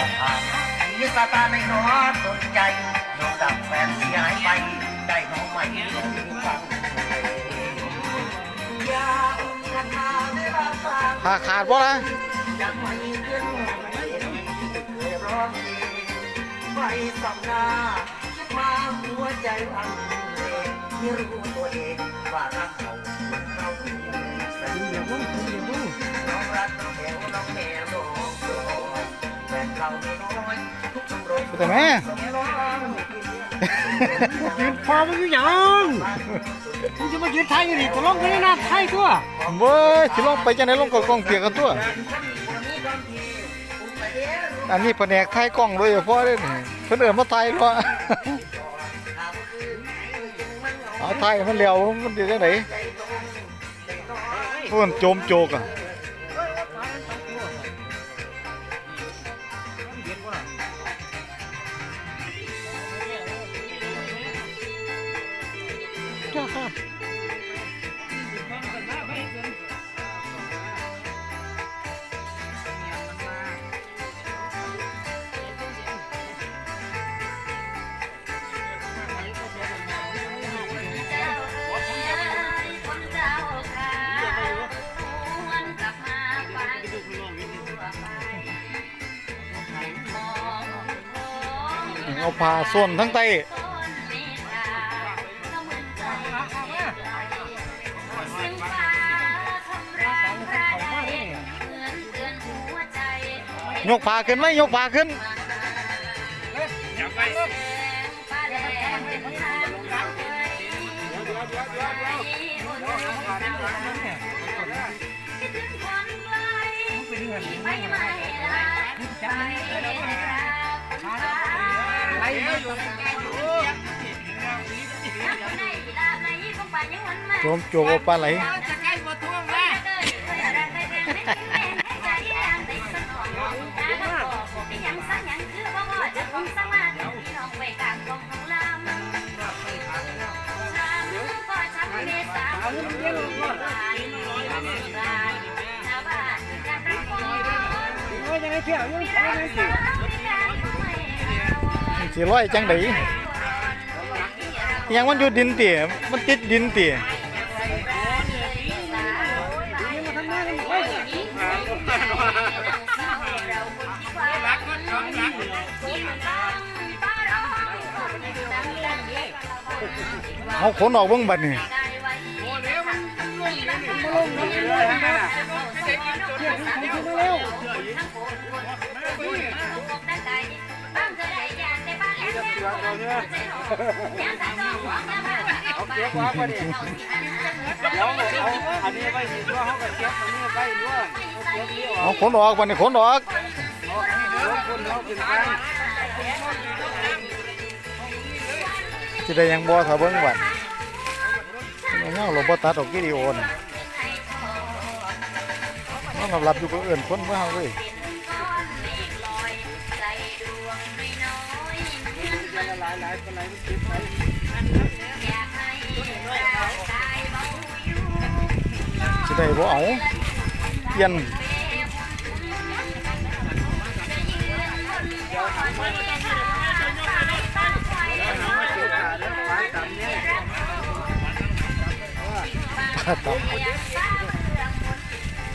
บอกผ่านมีสตาในนอสนใจยกดับแฟนเสียหายไป ได้น้องใหม่ฟังฟังขาขาดบ่ล่ะไม่ขึ้นเพลงไม่สับหน้าคิดมาหัวใจพังเลยไม่รู้ตัวเองว่ารักเขาเราสนิทน้องรักน้องน้องแมวน้องแฟนเราไม่น้อยทุกชมร แต่แม่สมร้องยืนพอมึงอยู่หยังมึงจะมายืนไทยอยู่นี่ก็ลงไปในน้ำไทยตัวเว้ยสิลงไปจังได๋ลงกับกล้องเปียกกันตัว อันนี้แผนกถ่ายกล้องโดยเฉพาะเด้นี่เพิ่นเอิ้นมาถ่ายเนาะเอาถ่ายให้มันแล้วมันสิจังได๋เพิ่นโจมโจกอะ เอาผ้าส้นทั้งใต้ต้นเมตตาน้ำมันใจเสียงฟ้าคำรามพระใดเหมือนเตือนหัวใจยกผ้าขึ้นไหมยกผ้าขึ้นแสงฟ้าแลงเป็นทางเราไปบนเขาสาวคิดถึงคนไกลที่ไม่ไม่ลาไปลา ไทยไม่อยู่ โจมโจกเอาปลาไหล จะใกล้บ่ท่วงนะ โอ้ยยังไงเที่ยวยังไง สีร้อยจังไดยังมันอยู่ดินเตี๋ยมันติดดินเตี๋ยเขาขนออกเบิ่งบัดนี่ เอาเก็บไว้ก่อนดิเดี๋ยวเอาอันนี้ไว้ดีกว่าเขาก็เก็บอันนี้ไว้ด้วยเอาเก็บนี่ออกเอาขนออกบัดนี่ขนออกเอาคนเอาขึ้นไปสิได้หยังบ่ถ้าเบิ่งบัดยังเอาเราบ่ตัดออกวิดีโอน่ะมันสำหรับอยู่กับเอื่นคนบ่เฮาเว้ยหลายหลายคนหลายมันติดไปสิได้บ่เอาเปลี่ย นปลาตับ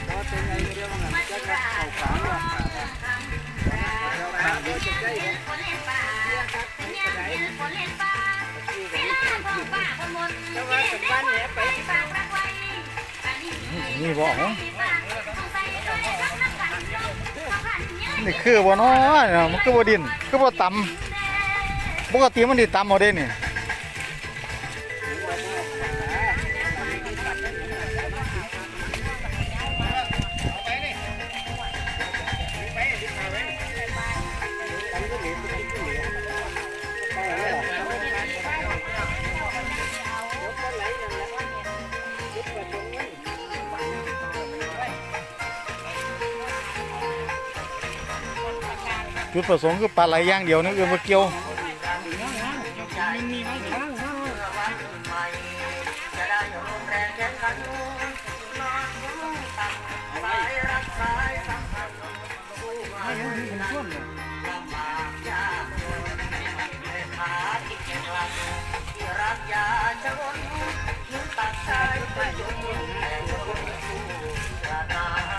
ก็เป็นไงเรื่องมันจะเข้ นี่บ่เอานี่คือบ่เนาะเนี่ยมันคือบ่ดินคือบ่ต่ำปกติมันสิตำเอาเด้นี่ จุดประสงค์คือปลาไหลย่างเดียวนั่นคือมาเกี่ยว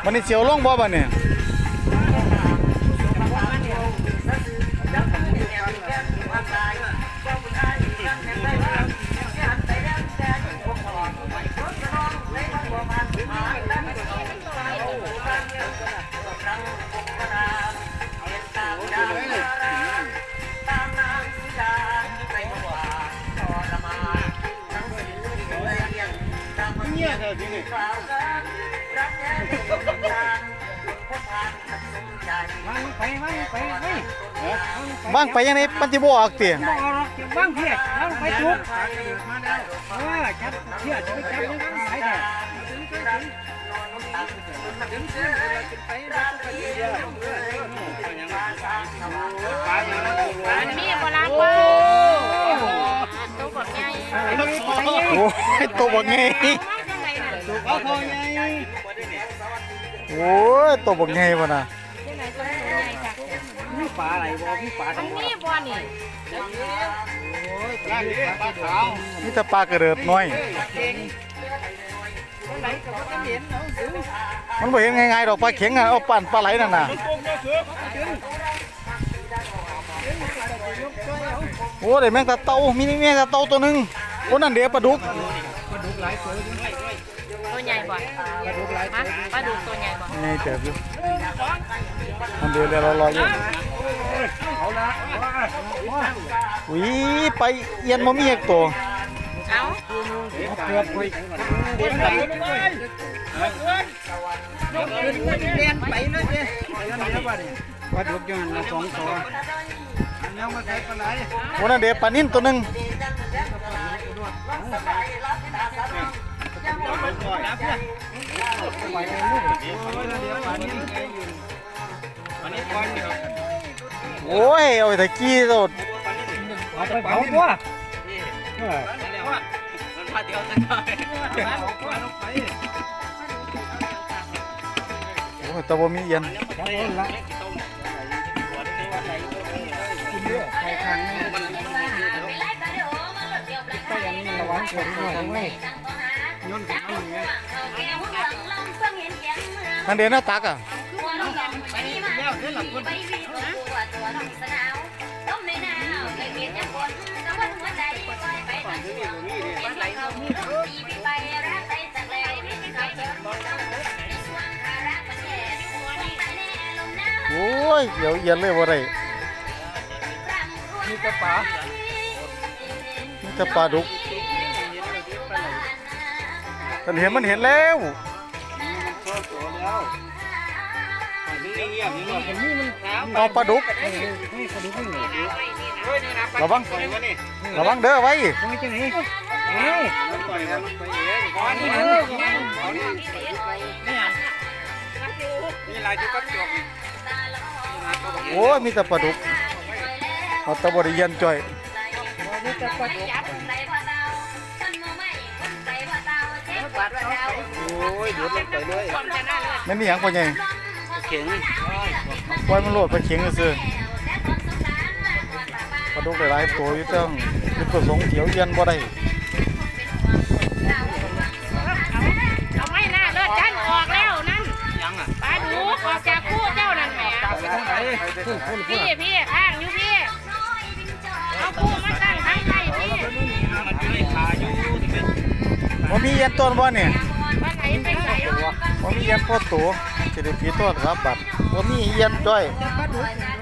มันนี่เสียวลงบ่บ่เนี่ย นี่ย บ้างไปยังไงมันสิบ่ออกติบอกเอาหรอกวางเพียวางไปจุกเออจับเพียจะไปจับยังไงแท้ปลาอย่างนั้นอันนี้บ่างบ่ตัวกดใหญ่โอ้ยตัวบักไงมาจังไดน่ะเอาพอไงโอ้ยตัวบักไงบ่น่ะ ปลาอะไรบ่มีปลาอันนี้บ่นี่ปลานี้ปลาขาวมีแต่ปลากระเดิดน้อย เก่งไหนก็บ่เห็นเอาสิมันบ่เห็นง่ายๆดอกปลาเข็งอะเอาปั่นปลาไหลนั่นน่ะโอ้ได้แมงตาเต่ามีแมงตาเต่าตัวหนึงโอ้นั่นเด้ปลาดุกตัวใหญ่บ่ ฮะปลาดุกตัวใหญ่บ่ไงเติบอยู่มันเดือดแล้วรออยู่เอาละอุ้ยไปเอียนบ่มีอีกตัวเอ้าเกือบไปเดินไปเลยเดินไปเลยเด้ปลาดุกย้อนละสองตัวยังมาใส่ปลาไหลโอ้นั่นเด้ปลานิ่นตัวหนึ่ง ไปเป็นลูกเดี๋ยวปลานี้อันนี้ปลาเนี่ย โอ้ยเอาไปตะกี้โตด เอาไปเผาตัวเออ มันพาเดียวจะได้ เอาตัวลงไป โอ้ยแต่บ่มีเอียน เอาละกินเยอะใส่ทางนี้ก็ยังมีระวังตัวด้วยด้วย ย้อนกันเอาอย่างเงี้ยนั่นเด้หน้าตักอะโอ้ยเดี๋ยวเอียนเลยบ่ได้มีกระป๋ามีแต่ปลาดุก มันเห็นมันเห็นแล้วเป็นนี่มันขาวเอาปลาดุกนี่กระดูกนี่ระวังระวังเด้อไว้ตรงนี้จะไหนเฮ้ยนี่เออนี่ลายที่ก็จบโอ้ยมีแต่ปลาดุกเอาแตะบ่ได้เอียนจ่อยนี่จะกระดูก โอ้ยเดี๋ยวลงไปเลยแม่นนี่หยังพ่อใหญ่เข็งปล่อยมันโลดไปเข็งซื่อปลาดุกหลายๆตัวอยู่เตั้งจุดประสงค์เถียวเอียนบ่ได้เอาไม่น่าเลิศจันออกแล้วนั่นยังอะปลาดุกออกจากคู่เจ้านั่นแหมไปทางไหนพุ่งพุ่งพี่พี่ข้างอยู่พี่เอาคู่มาตั้งทั้งไทยพี่มันอยู่ในขาอยู่ที่เป็น บ่มีเอียนต้นบ่เนี่ยปลาไหลไปไหนบ่มีเอียนพ่อตัวสิได้ปีต้นรับบัตรบ่มีเอียนจ้อยปลาดุก